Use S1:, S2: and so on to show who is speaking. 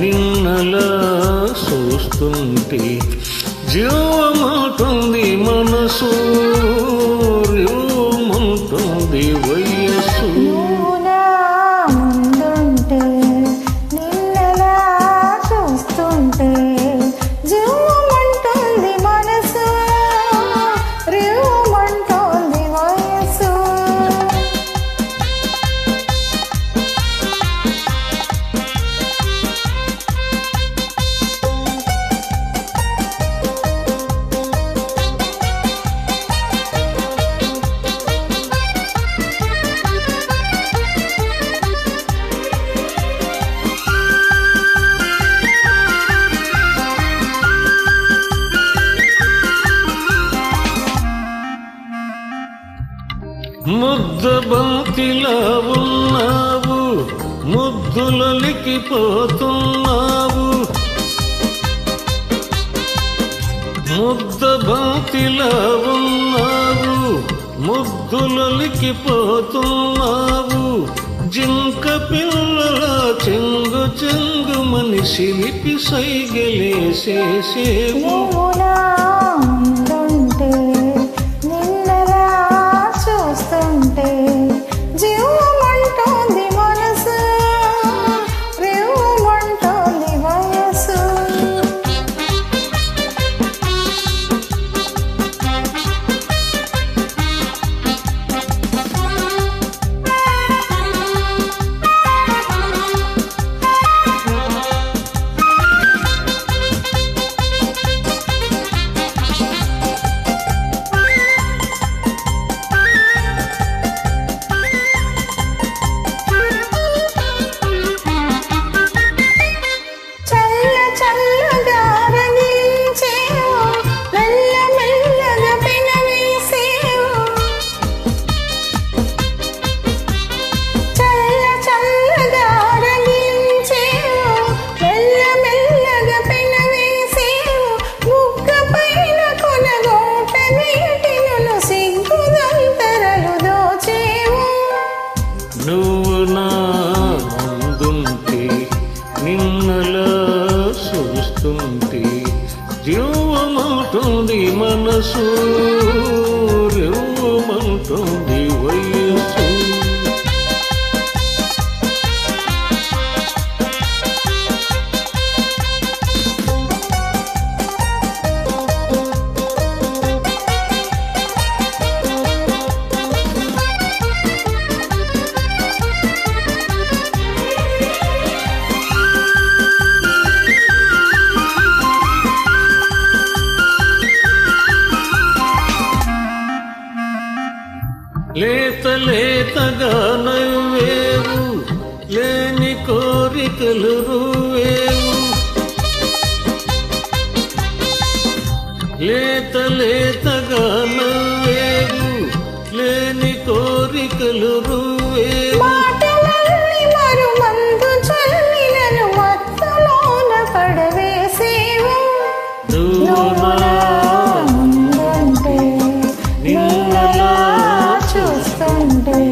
S1: నిన్నలా చూస్తుంటే
S2: జీవ ముద్దబంతిలా ఉన్నావు ముద్దులలికిపోతున్నావు. ముద్ద బంతిలా ఉన్నావు ముద్దులలికిపోతున్నావు. జింక పిల్లల చెంగు చెంగు మనిషిలిపి సైగలేసేసేవు.
S1: చూస్తుంటే
S2: చూస్తుంటే జీవమంటుంది మనసు రివ్వమంటుంది వయస్సు లేత లేతగా నవ్వేవు లేని కోరికలు రువేవు లేత లేతగా నవ్వేవు లేని కోరికలు రువేవు
S1: ముందుంటే నిన్నలా చూస్తుంటే జీవ